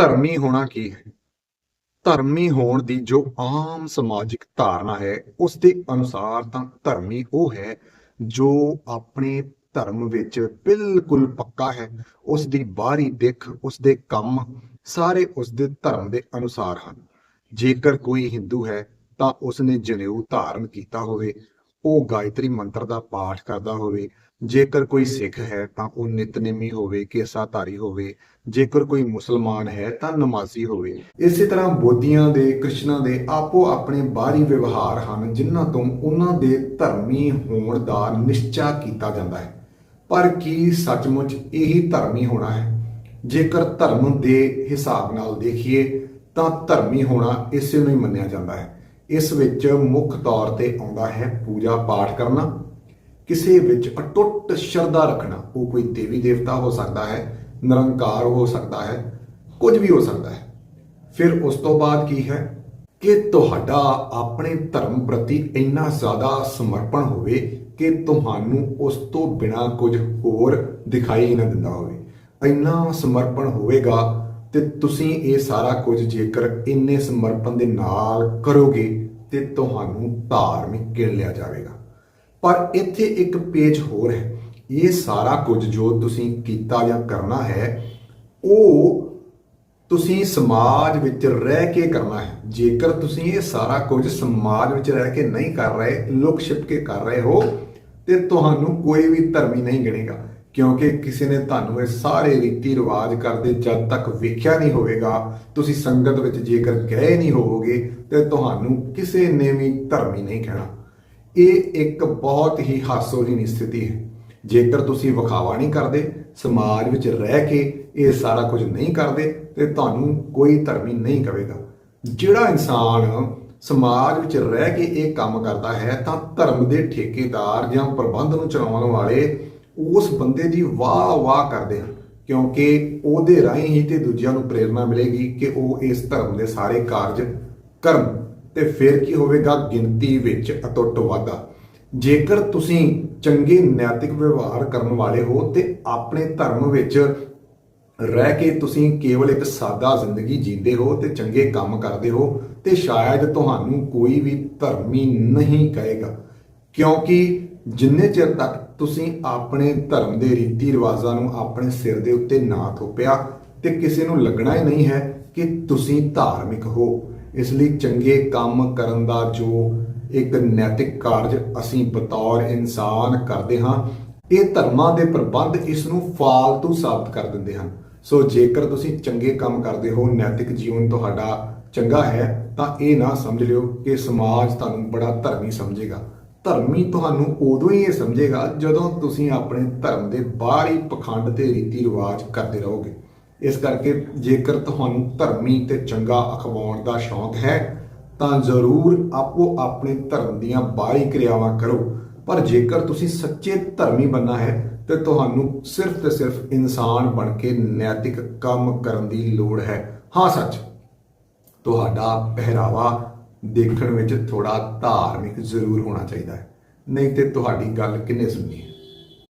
ਧਰਮੀ ਹੋਣਾ ਕੀ ਹੈ? ਧਰਮੀ ਹੋਣ ਦੀ ਜੋ ਆਮ ਸਮਾਜਿਕ ਧਾਰਨਾ ਹੈ, ਉਸ ਦੇ ਅਨੁਸਾਰ ਤਾਂ ਧਰਮੀ ਉਹ ਹੈ ਜੋ ਆਪਣੇ ਧਰਮ ਵਿੱਚ ਬਿਲਕੁਲ ਪੱਕਾ ਹੈ। ਉਸ ਦੀ ਬਾਹਰੀ ਦਿੱਖ, ਉਸ ਦੇ ਕੰਮ ਸਾਰੇ ਉਸ ਦੇ ਧਰਮ ਦੇ ਅਨੁਸਾਰ ਹਨ। ਜੇਕਰ ਕੋਈ ਹਿੰਦੂ ਹੈ ਤਾਂ ਉਸ ਨੇ ਜਨੇਊ ਧਾਰਨ ਕੀਤਾ ਹੋਵੇ। ਉਹ ਗਾਇਤਰੀ ਮੰਤਰ ਦਾ ਪਾਠ ਕਰਦਾ ਹੋਵੇ। ਜੇਕਰ ਕੋਈ ਸਿੱਖ ਹੈ, ਤਾਂ ਉਹ ਨਿਤਨੇਮੀ ਹੋਵੇ, ਕੇਸਾਧਾਰੀ ਹੋਵੇ। ਜੇਕਰ ਕੋਈ ਮੁਸਲਮਾਨ ਹੈ, ਤਾਂ ਨਮਾਜ਼ੀ ਹੋਵੇ। ਇਸੇ ਤਰ੍ਹਾਂ ਬੋਧੀਆਂ ਦੇ, ਕ੍ਰਿਸ਼ਨਾ ਦੇ ਆਪੋ ਆਪਣੇ ਬਾਹਰੀ ਵਿਵਹਾਰ ਹਨ, ਜਿਨ੍ਹਾਂ ਤੋਂ ਉਹਨਾਂ ਦੇ ਧਰਮੀ ਹੋਣ ਦਾ ਨਿਸ਼ਚਾ ਕੀਤਾ ਜਾਂਦਾ ਹੈ। ਪਰ ਕੀ ਸੱਚਮੁੱਚ ਇਹੀ ਧਰਮੀ ਹੋਣਾ ਹੈ? ਜੇਕਰ ਧਰਮ ਦੇ ਹਿਸਾਬ ਨਾਲ ਦੇਖੀਏ, ਤਾਂ ਧਰਮੀ ਹੋਣਾ ਇਸੇ ਨੂੰ ਹੀ ਮੰਨਿਆ ਜਾਂਦਾ ਹੈ। ਇਸ ਵਿੱਚ ਮੁੱਖ ਤੌਰ ਤੇ ਆਉਂਦਾ ਹੈ ਪੂਜਾ ਪਾਠ ਕਰਨਾ, ਕਿਸੇ ਵਿੱਚ ਅਟੁੱਟ ਸ਼ਰਧਾ ਰੱਖਣਾ, ਉਹ ਕੋਈ ਦੇਵੀ ਦੇਵਤਾ ਹੋ ਸਕਦਾ ਹੈ, ਨਿਰੰਕਾਰ ਹੋ ਸਕਦਾ ਹੈ, ਕੁਝ ਵੀ ਹੋ ਸਕਦਾ ਹੈ। ਫਿਰ ਉਸ ਤੋਂ ਬਾਅਦ ਕੀ ਹੈ? ਕਿ ਤੁਹਾਡਾ ਆਪਣੇ ਧਰਮ ਪ੍ਰਤੀ ਇੰਨਾ ਜ਼ਿਆਦਾ ਸਮਰਪਣ ਹੋਵੇ ਕਿ ਤੁਹਾਨੂੰ ਉਸ ਤੋਂ ਬਿਨਾ ਕੁਝ ਹੋਰ ਦਿਖਾਈ ਨਾ ਦਿੰਦਾ ਹੋਵੇ। ਇੰਨਾ ਸਮਰਪਣ ਹੋਵੇਗਾ ਤੇ ਤੁਸੀਂ ਇਹ ਸਾਰਾ ਕੁਝ ਜੇਕਰ ਇੰਨੇ ਸਮਰਪਣ ਦੇ ਨਾਲ ਕਰੋਗੇ ਤੇ ਤੁਹਾਨੂੰ ਧਾਰਮਿਕ ਗਿਣ ਲਿਆ ਜਾਵੇਗਾ। ਪਰ ਇੱਥੇ ਇੱਕ ਪੇਜ ਹੋਰ ਹੈ। ਇਹ ਸਾਰਾ ਕੁਝ ਜੋ ਤੁਸੀਂ ਕੀਤਾ ਜਾਂ ਕਰਨਾ ਹੈ, ਉਹ ਤੁਸੀਂ ਸਮਾਜ ਵਿੱਚ ਰਹਿ ਕੇ ਕਰਨਾ ਹੈ। ਜੇਕਰ ਤੁਸੀਂ ਇਹ ਸਾਰਾ ਕੁਝ ਸਮਾਜ ਵਿੱਚ ਰਹਿ ਕੇ ਨਹੀਂ ਕਰ ਰਹੇ ਲੁਕ ਛਿਪ ਕੇ ਕਰ ਰਹੇ ਹੋ, ਤੇ ਤੁਹਾਨੂੰ ਕੋਈ ਵੀ ਧਰਮੀ ਨਹੀਂ ਗਿਣੇਗਾ। ਕਿਉਂਕਿ ਕਿਸੇ ਨੇ ਤੁਹਾਨੂੰ ਇਹ ਸਾਰੇ ਰੀਤੀ ਰਿਵਾਜ ਕਰਦੇ ਜਦ ਤੱਕ ਵੇਖਿਆ ਨਹੀਂ ਹੋਵੇਗਾ, ਤੁਸੀਂ ਸੰਗਤ ਵਿੱਚ ਜੇਕਰ ਗਏ ਨਹੀਂ ਹੋਵੋਗੇ, ਤੇ ਤੁਹਾਨੂੰ ਕਿਸੇ ਨੇ ਵੀ ਧਰਮੀ ਨਹੀਂ ਕਹਿਣਾ। ਇਹ ਇੱਕ ਬਹੁਤ ਹੀ ਹਾਸੋਹੀਣੀ ਸਥਿਤੀ ਹੈ। ਜੇਕਰ ਤੁਸੀਂ ਵਿਖਾਵਾ ਨਹੀਂ ਕਰਦੇ, ਸਮਾਜ ਵਿੱਚ ਰਹਿ ਕੇ ਇਹ ਸਾਰਾ ਕੁਝ ਨਹੀਂ ਕਰਦੇ, ਤੇ ਤੁਹਾਨੂੰ ਕੋਈ ਧਰਮੀ ਨਹੀਂ ਕਹੇਗਾ ਜਿਹੜਾ ਇਨਸਾਨ ਸਮਾਜ ਵਿੱਚ ਰਹਿ ਕੇ ਇਹ ਕੰਮ ਕਰਦਾ ਹੈ, ਤਾਂ ਧਰਮ ਦੇ ਠੇਕੇਦਾਰ ਜਾਂ ਪ੍ਰਬੰਧ ਨੂੰ ਚਲਾਉਣ ਵਾਲੇ ਉਸ ਬੰਦੇ ਦੀ ਵਾਹ ਵਾਹ ਕਰਦੇ ਹਨ ਕਿਉਂਕਿ ਉਹਦੇ ਰਾਹੀਂ ਹੀ ਤੇ ਦੂਜਿਆਂ ਨੂੰ ਪ੍ਰੇਰਣਾ ਮਿਲੇਗੀ ਕਿ ਉਹ ਇਸ ਧਰਮ ਦੇ ਸਾਰੇ ਕਾਰਜ ਕਰਨ। ਤੇ ਫਿਰ ਕੀ ਹੋਵੇਗਾ? ਗਿਣਤੀ ਵਿੱਚ ਅਟੁੱਟ ਵਾਧਾ। ਜੇਕਰ ਤੁਸੀਂ ਚੰਗੇ ਨੈਤਿਕ ਵਿਵਹਾਰ ਕਰਨ ਵਾਲੇ ਹੋ ਤੇ ਆਪਣੇ ਧਰਮ ਵਿੱਚ ਰਹਿ ਕੇ ਤੁਸੀਂ ਕੇਵਲ ਇੱਕ ਸਾਦਾ ਜ਼ਿੰਦਗੀ ਜੀਂਦੇ ਹੋ ਤੇ ਚੰਗੇ ਕੰਮ ਕਰਦੇ ਹੋ, ਤੇ ਸ਼ਾਇਦ ਤੁਹਾਨੂੰ ਕੋਈ ਵੀ ਧਰਮੀ ਨਹੀਂ ਕਹੇਗਾ। ਕਿਉਂਕਿ ਜਿੰਨੇ ਚਿਰ ਤੱਕ ਤੁਸੀਂ ਆਪਣੇ ਧਰਮ ਦੇ ਰੀਤੀ ਰਿਵਾਜਾਂ ਨੂੰ ਆਪਣੇ ਸਿਰ ਦੇ ਉੱਤੇ ਨਾ ਥੋਪਿਆ ਤੇ ਕਿਸੇ ਨੂੰ ਲੱਗਣਾ ਹੀ ਨਹੀਂ ਹੈ ਕਿ ਤੁਸੀਂ ਧਾਰਮਿਕ ਹੋ, ਇਸ ਲਈ ਚੰਗੇ ਕੰਮ ਕਰਨ ਦਾ ਜੋ ਇੱਕ ਨੈਤਿਕ ਕਾਰਜ ਅਸੀਂ ਬਤੌਰ ਇਨਸਾਨ ਕਰਦੇ ਹਾਂ, ਇਹ ਧਰਮਾਂ ਦੇ ਪ੍ਰਬੰਧ ਇਸ ਨੂੰ ਫਾਲਤੂ ਸਾਬਤ ਕਰ ਦਿੰਦੇ ਹਨ। ਸੋ ਜੇਕਰ ਤੁਸੀਂ ਚੰਗੇ ਕੰਮ ਕਰਦੇ ਹੋ, ਨੈਤਿਕ ਜੀਵਨ ਤੁਹਾਡਾ ਚੰਗਾ ਹੈ, ਤਾਂ ਇਹ ਨਾ ਸਮਝ ਲਿਓ ਕਿ ਸਮਾਜ ਤੁਹਾਨੂੰ ਬੜਾ ਧਰਮੀ ਸਮਝੇਗਾ। ਧਰਮੀ ਤੁਹਾਨੂੰ ਉਦੋਂ ਹੀ ਇਹ ਸਮਝੇਗਾ ਜਦੋਂ ਤੁਸੀਂ ਆਪਣੇ ਧਰਮ ਦੇ ਬਾਹਰੀ ਪਖੰਡ ਤੇ ਰੀਤੀ ਰਿਵਾਜ ਕਰਦੇ ਰਹੋਗੇ। ਇਸ ਕਰਕੇ ਜੇਕਰ ਤੁਹਾਨੂੰ ਧਰਮੀ ਤੇ ਚੰਗਾ ਅਖਵਾਉਣ ਦਾ ਸ਼ੌਂਕ ਹੈ, ਤਾਂ ਜ਼ਰੂਰ ਆਪੋ ਆਪਣੇ ਧਰਮ ਦੀਆਂ ਬਾਹਰੀ ਕਿਰਿਆਵਾਂ ਕਰੋ। ਪਰ ਜੇਕਰ ਤੁਸੀਂ ਸੱਚੇ ਧਰਮੀ ਬੰਨਾ ਹੈ, ਤੇ ਤੁਹਾਨੂੰ ਸਿਰਫ ਤੇ ਸਿਰਫ ਇਨਸਾਨ ਬਣ ਕੇ ਨੈਤਿਕ ਕੰਮ ਕਰਨ ਦੀ ਲੋੜ ਹੈ। ਹਾਂ, ਸੱਚ। ਤੁਹਾਡਾ ਪਹਿਰਾਵਾ ਦੇਖਣ ਵਿੱਚ ਥੋੜਾ ਧਾਰਮਿਕ ਜ਼ਰੂਰ ਹੋਣਾ ਚਾਹੀਦਾ ਹੈ। ਨਹੀਂ ਤੇ ਤੁਹਾਡੀ ਗੱਲ ਕਿੰਨੇ ਸੁਣਨੀ ਹੈ?